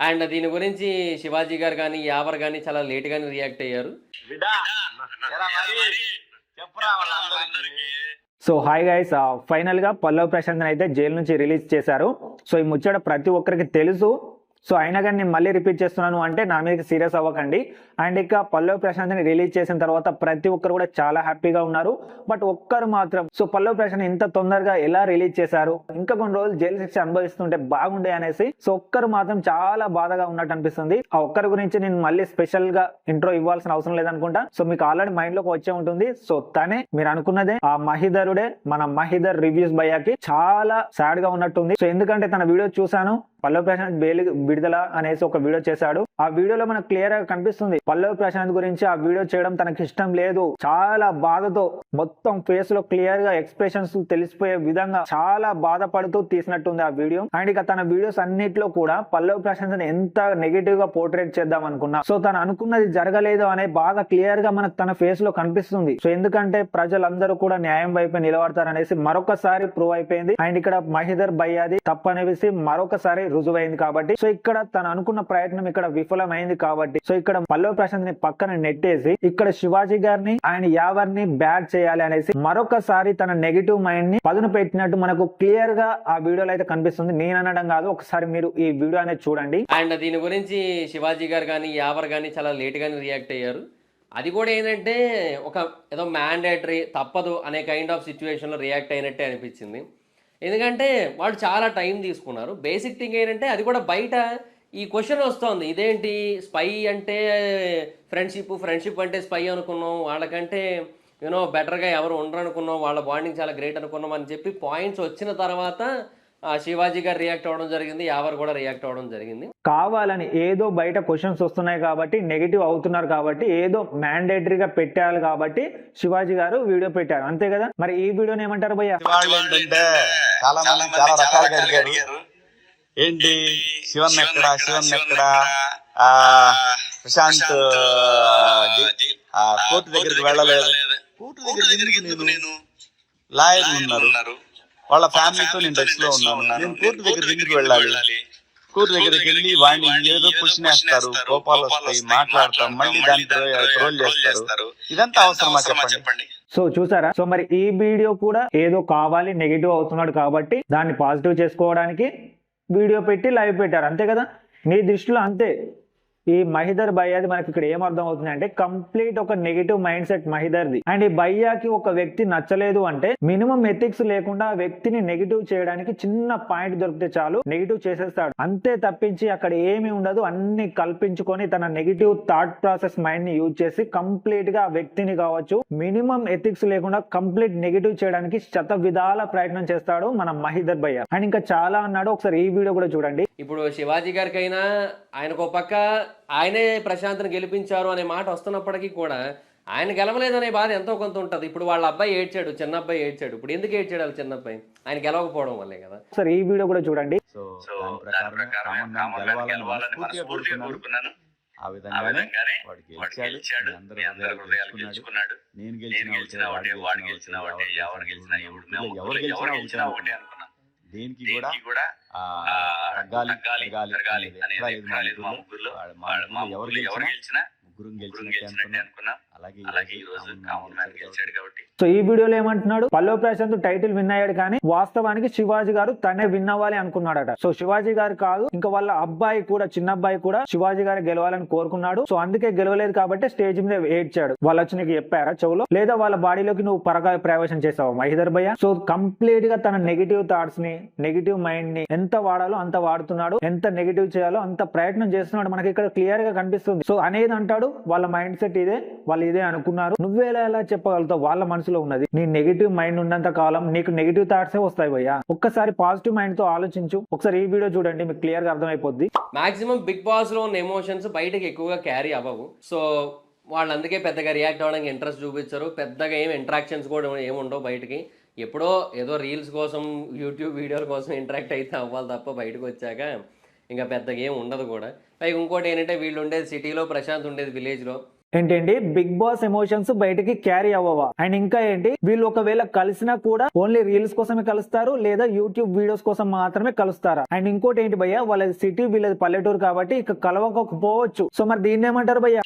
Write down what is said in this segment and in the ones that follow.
And దీని గురించి శివాజీ గారు కానీ యావర్ కానీ చాలా లేట్ గానే రియాక్ట్ అయ్యారు. సో హాయ్ గైస్ ఫైనల్గా పల్లవ్ ప్రశాంత్ అయితే జైలు నుంచి రిలీజ్ చేశారు. సో ఈ ముచ్చట ప్రతి ఒక్కరికి తెలుసు. సో అయినా కానీ నేను మళ్ళీ రిపీట్ చేస్తున్నాను అంటే నా మీద సీరియస్ అవ్వకండి. అండ్ ఇక పల్లవ్ ప్రశాంత్ని రిలీజ్ చేసిన తర్వాత ప్రతి ఒక్కరు కూడా చాలా హ్యాపీగా ఉన్నారు. బట్ ఒక్కరు మాత్రం సో పల్లవ్ ప్రశాంత్ ఇంత తొందరగా ఎలా రిలీజ్ చేశారు? ఇంకా కొన్ని రోజులు జైలు శిక్ష అనుభవిస్తుంటే బాగుండే అనేసి సో ఒక్కరు మాత్రం చాలా బాధగా ఉన్నట్టు అనిపిస్తుంది. ఆ ఒక్కరి గురించి నేను మళ్ళీ స్పెషల్గా ఇంట్రో ఇవ్వాల్సిన అవసరం లేదనుకుంటా. సో మీకు ఆల్రెడీ మైండ్లోకి వచ్చే ఉంటుంది. సో తనే మీరు అనుకున్నదే ఆ మహిధరుడే మన మహిధర్ రివ్యూస్ భయ్యాకి చాలా సాడ్గా ఉన్నట్టుంది. సో ఎందుకంటే తన వీడియో చూసాను పల్లవ ప్రశాంత్ బెయిల్ విడుదల అనేసి ఒక వీడియో చేశాడు. ఆ వీడియోలో మనకు క్లియర్గా కనిపిస్తుంది. పల్లవ్ ప్రశాంత్ గురించి ఆ వీడియో చేయడం తనకి ఇష్టం లేదు. చాలా బాధతో మొత్తం ఫేస్లో క్లియర్గా ఎక్స్ప్రెషన్స్ తెలిసిపోయే విధంగా చాలా బాధపడుతూ తీసినట్టుంది ఆ వీడియో. అండ్ ఇక తన వీడియోస్ అన్నిట్లో కూడా పల్లవ్ ప్రశాంత్ ఎంత నెగిటివ్గా పోర్ట్రేట్ చేద్దాం అనుకున్నా. సో తను అనుకున్నది జరగలేదు అనే బాధ క్లియర్గా మనకు తన ఫేస్లో కనిపిస్తుంది. సో ఎందుకంటే ప్రజలందరూ కూడా న్యాయం వైపు నిలబడతారనేసి మరొకసారి ప్రూవ్ అయిపోయింది. అండ్ ఇక్కడ మహిదర్ బయ్యాది తప్పనేసి మరొకసారి రుజువైంది కాబట్టి. సో ఇక్కడ తను అనుకున్న ప్రయత్నం ఇక్కడ విఫలమైంది కాబట్టి. సో ఇక్కడ పల్లవ్ ప్రశాంత్ని పక్కన నెట్టేసి ఇక్కడ శివాజీ గారిని ఆయన యావర్ని బ్యాడ్ చేయాలి అనేసి మరొకసారి తన నెగిటివ్ మైండ్ని పదును పెట్టినట్టు మనకు క్లియర్గా ఆ వీడియోలో అయితే కనిపిస్తుంది. నేను అనడం కాదు ఒకసారి మీరు ఈ వీడియో అనేది చూడండి. అండ్ దీని గురించి శివాజీ గారు కానీ యావర్ కానీ చాలా లేట్ గానే రియాక్ట్ అయ్యారు. అది కూడా ఏంటంటే ఒక ఏదో మ్యాండేటరీ తప్పదు అనే కైండ్ ఆఫ్ సిచ్యువేషన్లో రియాక్ట్ అయినట్టే అనిపించింది. ఎందుకంటే వాళ్ళు చాలా టైం తీసుకున్నారు. బేసిక్ థింగ్ ఏంటంటే అది కూడా బయట ఈ క్వశ్చన్ వస్తుంది. ఇదేంటి? స్పై అంటే ఫ్రెండ్షిప్ ఫ్రెండ్షిప్ అంటే స్పై అనుకున్నాం. వాళ్ళకంటే యూనో బెటర్గా ఎవరు ఉండరు అనుకున్నాం. వాళ్ళ బాండింగ్ చాలా గ్రేట్ అనుకున్నాం అని చెప్పి పాయింట్స్ వచ్చిన తర్వాత ఆ, శివాజీ గారు రియాక్ట్ అవ్వడం జరిగింది. యావర్ కూడా రియాక్ట్ అవ్వడం జరిగింది. కావాలని ఏదో బయట క్వశ్చన్స్ వస్తున్నాయి కాబట్టి నెగిటివ్ అవుతున్నారు కాబట్టి ఏదో మ్యాండేటరీగా పెట్టాలి కాబట్టి శివాజీ గారు వీడియో పెట్టారు. అంతే కదా? మరి ఈ వీడియోని ఏమంటారు భయ్య? చాలా మంది చాలా రకాలుగా అడిగారు. ఏంటి? శివన్ ఎక్కడ శివన్ ఎక్కడ ఆ ప్రశాంత్ కోర్టు దగ్గరికి వెళ్ళలేదు. కోర్టు దగ్గరికి ఎందుకు నేను? లాయర్ ఉన్నారు. వాళ్ళ ఫ్యామిలీతో నేను టచ్లో ఉన్నాను. నేను కోర్టు దగ్గర దగ్గరికి వెళ్ళాలి? కోర్టు దగ్గరికి వెళ్ళి వాడిని ఏదో క్వశ్చన్ వేస్తారు కోపాలు వస్తాయి మాట్లాడతాం మళ్ళీ దాన్ని ట్రోల్ చేస్తారు. ఇదంతా అవసరమా చెప్పండి? సో చూసారా? సో మరి ఈ వీడియో కూడా ఏదో కావాలి నెగిటివ్ అవుతున్నాడు కాబట్టి దాన్ని పాజిటివ్ చేసుకోవడానికి వీడియో పెట్టి లైవ్ పెట్టారు. అంతే కదా? నీ దృష్టిలో అంతే. ఈ మహిదర్ భయ్యాది మనకి ఇక్కడ ఏం అర్థం అవుతుంది అంటే కంప్లీట్ ఒక నెగిటివ్ మైండ్ సెట్ మహిదర్ది. అండ్ ఈ భయ్యాకి ఒక వ్యక్తి నచ్చలేదు అంటే మినిమం ఎథిక్స్ లేకుండా ఆ వ్యక్తిని నెగిటివ్ చేయడానికి చిన్న పాయింట్ దొరికితే చాలు నెగిటివ్ చేసేస్తాడు. అంతే తప్పించి అక్కడ ఏమి ఉండదు అన్ని కల్పించుకొని తన నెగిటివ్ థాట్ ప్రాసెస్ మైండ్ని యూజ్ చేసి కంప్లీట్గా ఆ వ్యక్తిని కావచ్చు మినిమం ఎథిక్స్ లేకుండా కంప్లీట్ నెగిటివ్ చేయడానికి శత విధాల ప్రయత్నం చేస్తాడు మన మహిదర్ భయ్య అండ్ ఇంకా చాలా అన్నాడు ఒకసారి ఈ వీడియో కూడా చూడండి. ఇప్పుడు శివాజీ గారికైనా ఆయనకు ఒక పక్క ఆయనే ప్రశాంత్ని గెలిపించారు అనే మాట వస్తున్నప్పటికీ కూడా ఆయన గెలవలేదనే బాధ ఎంతో కొంత ఉంటుంది. ఇప్పుడు వాళ్ళ అబ్బాయి ఏడ్చాడు చిన్న అబ్బాయి ఏడ్చాడు. ఇప్పుడు ఎందుకు ఏడ్చాడు వాళ్ళ చిన్న అబ్బాయి ఆయన గెలవకపోవడం వల్లే కదా. ఒకసారి ఈ వీడియో కూడా చూడండి. సో ఆ విధంగానే వాడు గెలిచాడు. మీ అందరూ హృదయాలు గెలుచుకున్నాడు. నేను గెలిచిన ఒకటే వాడు గెలిచిన ఒకటే ఎవరు గెలిచినా ఎవరు ఎవరు గెలిచినా ఒకటే అనుకున్నాను దేనికి కూడా ఆ, తగ్గాలి పెరగాలి అనేది మా ముగ్గురులో ఎవరు గెలిచినా ముగ్గురు గెలిచినట్టే అనుకున్నాం. అలాగే అలాగే ఈ రోజు కామన్ మ్యాన్ గెలిచాడు కాబట్టి. సో ఈ వీడియోలో ఏమంటున్నాడు? పల్లవ్ ప్రశాంత్ టైటిల్ విన్ అయ్యాడు కానీ వాస్తవానికి శివాజీ గారు తనే విన్ అవ్వాలి అనుకున్నాడట. సో శివాజీ గారు కాదు ఇంకా వాళ్ళ అబ్బాయి కూడా చిన్న అబ్బాయి కూడా శివాజీ గారు గెలవాలని కోరుకున్నాడు. సో అందుకే గెలవలేదు కాబట్టి స్టేజ్ మీద ఏడ్చాడు. వాళ్ళు వచ్చి నీకు చెప్పారా చెవులో? లేదా వాళ్ళ బాడీలోకి నువ్వు పరగా ప్రవేశం చేసావు మహిదర్ భయ్య? సో కంప్లీట్గా తన నెగిటివ్ థాట్స్ని నెగిటివ్ మైండ్ని ఎంత వాడాలో అంత వాడుతున్నాడు. ఎంత నెగిటివ్ చేయాలో అంత ప్రయత్నం చేస్తున్నాడు. మనకి ఇక్కడ క్లియర్గా కనిపిస్తుంది. సో అనేది అంటాడు వాళ్ళ మైండ్ సెట్ ఇదే వాళ్ళు ఇదే అనుకున్నారు. నువ్వేలా ఎలా చెప్పగలుగుతావు? వాళ్ళ మనసులో ఉన్నది. నీ నెగిటివ్ మైండ్ ఉన్నంత కాలం నీకు నెగిటివ్ థాట్సే వస్తాయి భయ్యా. ఒక్కసారి పాజిటివ్ మైండ్తో ఆలోచించు. ఒకసారి ఈ వీడియో చూడండి మీకు క్లియర్గా అర్థమైపోద్ది. మాక్సిమం బిగ్ బాస్లో ఉన్న ఎమోషన్స్ బయటకి ఎక్కువగా క్యారీ అవ్వవు. సో వాళ్ళు అందుకే పెద్దగా రియాక్ట్ అవ్వడానికి ఇంట్రెస్ట్ చూపించరు. పెద్దగా ఏం ఇంట్రాక్షన్స్ కూడా ఏమి ఉండవు బయటికి. ఎప్పుడో ఏదో రీల్స్ కోసం యూట్యూబ్ వీడియోల కోసం ఇంటరాక్ట్ అయితే అవ్వాలి తప్ప బయటకు వచ్చాక ఇంకా పెద్దగా ఏం ఉండదు కూడా. పైగా ఇంకోటి ఏంటంటే వీళ్ళు ఉండేది సిటీలో ప్రశాంత్ ఉండేది విలేజ్లో. ఏంటండి? బిగ్ బాస్ ఎమోషన్స్ బయటికి క్యారీ అవ్వవా? అండ్ ఇంకా ఏంటి? వీళ్ళు ఒకవేళ కలిసినా కూడా ఓన్లీ రీల్స్ కోసమే కలుస్తారు లేదా యూట్యూబ్ వీడియోస్ కోసం మాత్రమే కలుస్తారా? అండ్ ఇంకోటి ఏంటి భయ్య? వాళ్ళది సిటీ వీళ్ళది పల్లెటూరు కాబట్టి ఇక కలవకపోవచ్చు. సో మరి దీన్ని ఏమంటారు భయ్య?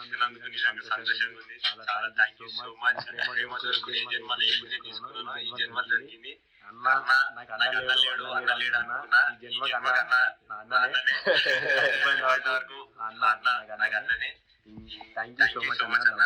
బిడ్డా ఎరా మరి చెప్పురా వాళ్ళందరికీ శివన్ ఎక్కడా శివన్ ఎక్కడా శివన్ ఎక్కడా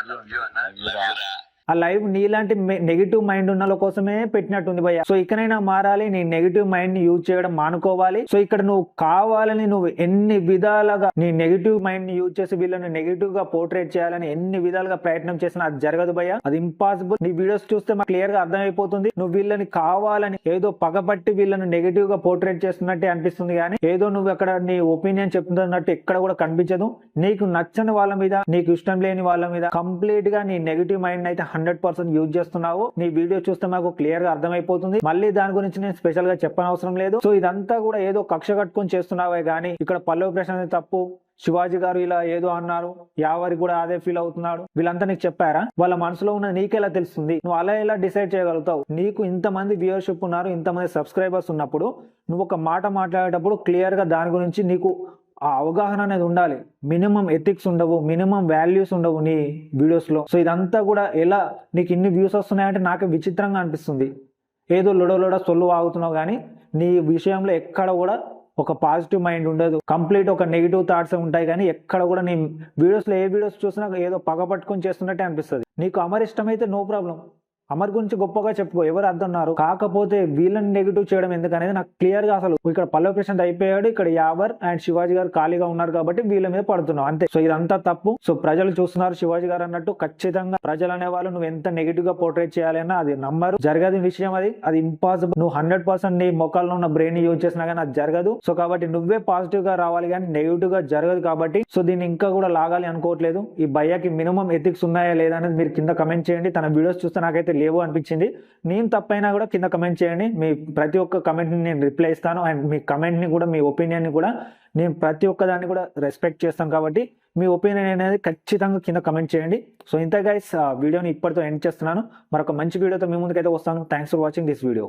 శివన్ ఎక్కడా అది ఆ లైవ్ నీలాంటి నెగిటివ్ మైండ్ ఉన్న వాళ్ళ కోసమే పెట్టినట్టుంది భయ్య. సో ఇకనైనా మారాలి నీ నెగిటివ్ మైండ్ని యూజ్ చేయడం మానుకోవాలి. సో ఇక్కడ నువ్వు కావాలని నువ్వు ఎన్ని విధాలుగా నీ నెగిటివ్ మైండ్ని యూజ్ చేసి వీళ్ళని నెగిటివ్గా పోర్ట్రేట్ చేయాలని ఎన్ని విధాలుగా ప్రయత్నం చేసినా అది జరగదు భయ్య. అది ఇంపాసిబుల్ నీ వీడియోస్ చూస్తే మాకు క్లియర్గా అర్థమైపోతుంది. నువ్వు వీళ్ళని కావాలని ఏదో పగబట్టి వీళ్ళని నెగిటివ్గా పోర్ట్రేట్ చేస్తున్నట్టే అనిపిస్తుంది కానీ ఏదో నువ్వు అక్కడ నీ ఒపీనియన్ చెప్తున్నట్టు ఎక్కడ కూడా కనిపించదు. నీకు నచ్చని వాళ్ళ మీద నీకు ఇష్టం లేని వాళ్ళ మీద కంప్లీట్గా నీ నెగిటివ్ మైండ్ అయితే హండ్రెడ్ పర్సెంట్ యూజ్ చేస్తున్నావు. నీ వీడియో చూస్తే మాకు క్లియర్గా అర్థమైపోతుంది. మళ్ళీ దాని గురించి నేను స్పెషల్గా చెప్పనవసరం లేదు. సో ఇదంతా కూడా ఏదో కక్ష కట్టుకొని చేస్తున్నావే గానీ ఇక్కడ పల్లవి ప్రశాంత్ తప్పు. శివాజీ గారు ఇలా ఏదో అన్నారు. యావరి కూడా అదే ఫీల్ అవుతున్నాడు. వీళ్ళంతా నీకు చెప్పారా? వాళ్ళ మనసులో ఉన్న నీకెలా తెలుస్తుంది? నువ్వు అలా ఎలా డిసైడ్ చేయగలుగుతావు? నీకు ఇంతమంది వ్యూవర్షిప్ ఉన్నారు ఇంతమంది సబ్స్క్రైబర్స్ ఉన్నప్పుడు నువ్వు ఒక మాట మాట్లాడేటప్పుడు క్లియర్గా దాని గురించి నీకు ఆ అవగాహన అనేది ఉండాలి. మినిమం ఎథిక్స్ ఉండవు మినిమం వాల్యూస్ ఉండవు నీ వీడియోస్లో. సో ఇదంతా కూడా ఎలా నీకు ఇన్ని వ్యూస్ వస్తున్నాయంటే నాకు విచిత్రంగా అనిపిస్తుంది. ఏదో లొడో లొడ సొల్లు ఆగుతున్నావు కానీ నీ విషయంలో ఎక్కడ కూడా ఒక పాజిటివ్ మైండ్ ఉండదు. కంప్లీట్ ఒక నెగిటివ్ థాట్స్ ఉంటాయి కానీ ఎక్కడ కూడా నీ వీడియోస్లో ఏ వీడియోస్ చూసినా ఏదో పగ పట్టుకొని చేస్తున్నట్టే అనిపిస్తుంది. నీకు అమరిష్టమైతే నో ప్రాబ్లం. అమర్ గురించి గొప్పగా చెప్పుకో ఎవరు అర్థన్నారు? కాకపోతే వీళ్ళని నెగిటివ్ చేయడం ఎందుకనేది నాకు క్లియర్గా అసలు ఇక్కడ పల్లవి ప్రశాంత్ అయిపోయాడు ఇక్కడ యావర్ అండ్ శివాజీ గారు ఖాళీగా ఉన్నారు కాబట్టి వీళ్ళ మీద పడుతున్నావు అంతే. సో ఇదంతా తప్పు. సో ప్రజలు చూస్తున్నారు శివాజీ గారు అన్నట్టు ఖచ్చితంగా ప్రజలు అనేవాళ్ళు నువ్వు ఎంత నెగిటివ్గా పోర్ట్రేట్ చేయాలన్నా అది నమ్మరు. జరగదు విషయం అది. అది ఇంపాసిబుల్ నువ్వు హండ్రెడ్ పర్సెంట్ నీ మొక్కల్లో ఉన్న బ్రెయిన్ యూజ్ చేసినా కానీ అది జరగదు. సో కాబట్టి నువ్వే పాజిటివ్గా రావాలి కానీ నెగిటివ్గా జరగదు కాబట్టి సో దీన్ని ఇంకా కూడా లాగాలి అనుకోవట్లేదు. ఈ భయ్యకి మినిమం ఎథిక్స్ ఉన్నాయా లేదా అనేది మీరు కింద కమెంట్ చేయండి. తన వీడియోస్ చూస్తే నాకైతే లేవు అనిపించింది. నేను తప్పైనా కూడా కింద కమెంట్ చేయండి. మీ ప్రతి ఒక్క కమెంట్ని నేను రిప్లై ఇస్తాను. అండ్ మీ కమెంట్ని కూడా మీ ఒపీనియన్ని కూడా నేను ప్రతి ఒక్క దాన్ని కూడా రెస్పెక్ట్ చేస్తాను కాబట్టి మీ ఒపీనియన్ అనేది ఖచ్చితంగా కింద కమెంట్ చేయండి. సో ఇంత గైస్ వీడియోని ఇప్పటితో ఎండ్ చేస్తున్నాను. మరొక మంచి వీడియోతో మీ ముందుకైతే వస్తాను. Thanks for watching this video